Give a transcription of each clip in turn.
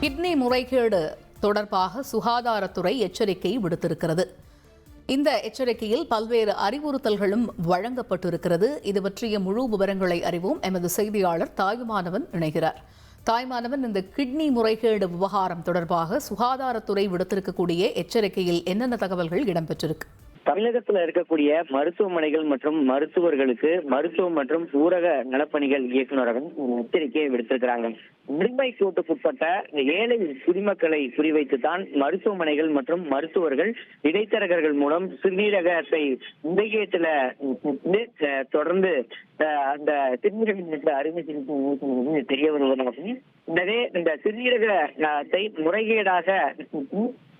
Kidney முறைகேடு தொடர்பாக சுகாதாரத்துறை எச்சரிக்கை விடுத்திருக்கிறது. இந்த எச்சரிக்கையில் பல்வேறு அறிவுறுத்தல்களும் வழங்கப்பட்டிருக்கிறது. இது பற்றிய முழு விவரங்களை அறிவோம். எமது செய்தியாளர் தாயுமானவன் இணைகிறார். தாய்மானவன் இந்த கிட்னி முறைகேடு விவகாரம் தொடர்பாக சுகாதாரத்துறை விடுத்திருக்கக்கூடிய எச்சரிக்கையில் என்னென்ன தகவல்கள் இடம்பெற்றிருக்கு? தமிழகத்துல இருக்கக்கூடிய மருத்துவமனைகள் மற்றும் மருத்துவர்களுக்கு மருத்துவம் மற்றும் ஊரக நலப்பணிகள் இயக்குநரகம் எச்சரிக்கையை விடுத்திருக்கிறாங்க. உரிமை கூட்டுக்குட்பட்ட ஏழை குடிமக்களை குறிவைத்துதான் மருத்துவமனைகள் மற்றும் மருத்துவர்கள் இடைத்தரகர்கள் மூலம் சிறுநீரகத்தை முந்தையத்துல தொடர்ந்து அஹ், அந்த சிறுநீரக அறுவை சிகிச்சை தெரிய வருவதாகவும் எனவே இந்த சிறுநீரகத்தை முறைகேடாக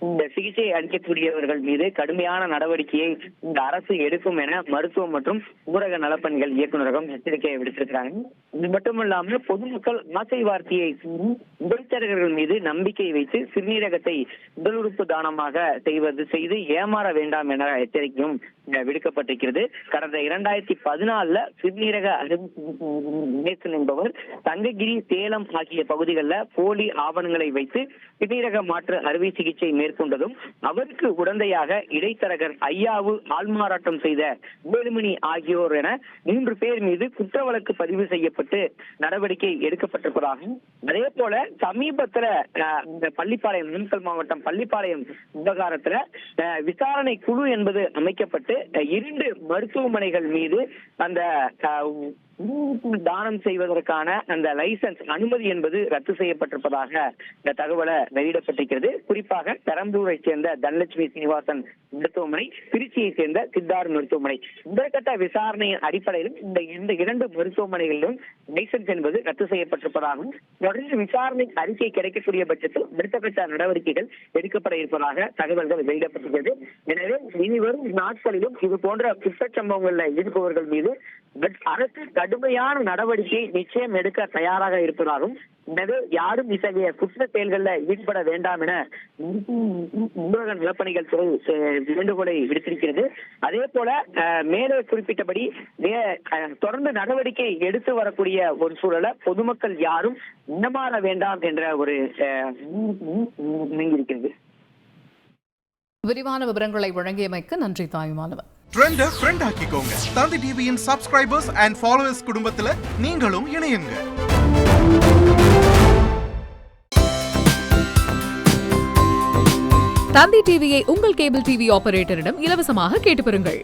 இந்த சிகிச்சை அளிக்கக்கூடியவர்கள் மீது கடுமையான நடவடிக்கையை இந்த அரசு எடுக்கும் என மருத்துவம் மற்றும் ஊரக நலப்பணிகள் இயக்குநரகம் எச்சரிக்கையை விடுத்திருக்கிறாங்க. இது மட்டுமல்லாமல் பொதுமக்கள் ஆசை வார்த்தையை கூறி மீது நம்பிக்கை வைத்து சிறுநீரகத்தை உடல் உறுப்பு தானமாக செய்வது செய்து ஏமாற வேண்டாம் என எச்சரிக்கையும் விடுக்கப்பட்டிருக்கிறது. கடந்த இரண்டாயிரத்தி பதினாலுல சிறுநீரக அறுவை என்பவர் தங்ககிரி சேலம் ஆகிய பகுதிகளில் போலி ஆவணங்களை வைத்து சிறுநீரக மாற்று அறுவை சிகிச்சை மேற்கொண்டதும் அவருக்கு உடந்தையாக இடைத்தரகர் ஐயாவு ஆள்மாறாட்டம் செய்த வேலுமணி ஆகியோர் என மூன்று பேர் மீது குற்ற வழக்கு பதிவு செய்யப்பட்டு நடவடிக்கை எடுக்கப்பட்டிருப்பதாகவும் அதே போல சமீபத்துல இந்த பள்ளிப்பாளையம் நாமக்கல் மாவட்டம் பள்ளிப்பாளையம் விவகாரத்துல விசாரணை குழு என்பது அமைக்கப்பட்டு இரண்டு மருத்துவமனைகள் மீது அந்த அஹ், தானம் செய்வதற்கான அந்த லைசன்ஸ் அனுமதி என்பது ரத்து செய்யப்பட்டிருப்பதாக இந்த தகவலை வெளியிடப்பட்டிருக்கிறது. குறிப்பாக பெரம்பலூரை சேர்ந்த தனலட்சுமி சீனிவாசன் மருத்துவமனை திருச்சியை சேர்ந்த சித்தார் மருத்துவமனை. முதற்கட்ட விசாரணையின் அடிப்படையிலும் இந்த இந்த இரண்டு மருத்துவமனைகளிலும் லைசன்ஸ் என்பது ரத்து செய்யப்பட்டிருப்பதாகவும் தொடர்ந்து விசாரணை அறிக்கை கிடைக்கக்கூடிய பட்சத்தில் அடுத்த நடவடிக்கைகள் எடுக்கப்பட இருப்பதாக தகவல்கள் வெளியிடப்பட்டிருக்கிறது. எனவே இனிவரும் நாட்களிலும் இது போன்ற குற்ற சம்பவங்களில் ஈடுபவர்கள் மீது அரசு கடுமையான நடவடிக்கை நிச்சயம் எடுக்க தயாராக இருப்பதாகவும் எனவே யாரும் இத்தகைய குற்ற செயல்களில் ஈடுபட வேண்டாம் என ஊரக நிலப்பணிகள் துறை வேண்டுகோளை விடுத்திருக்கிறது. அதே போல மேலே குறிப்பிட்டபடி தொடர்ந்து நடவடிக்கை எடுத்து வரக்கூடிய ஒரு சூழலை பொதுமக்கள் யாரும் இன்னமாற வேண்டாம் என்ற ஒரு அஹ், இருக்கிறது. விரிவான விவரங்களை வழங்கியமைக்கு நன்றி தாயுமானவர். ட்ரெண்ட ஃப்ரெண்ட் ஆக்கிக்கோங்க. தந்தி டிவியின் சப்ஸ்கிரைபர்ஸ் அண்ட் ஃபாலோவர்ஸ் குடும்பத்துல நீங்களும் இணையுங்க. தந்தி டிவியை உங்கள் கேபிள் டிவி ஆபரேட்டரிடம் இலவசமாக கேட்டு பெறுங்கள்.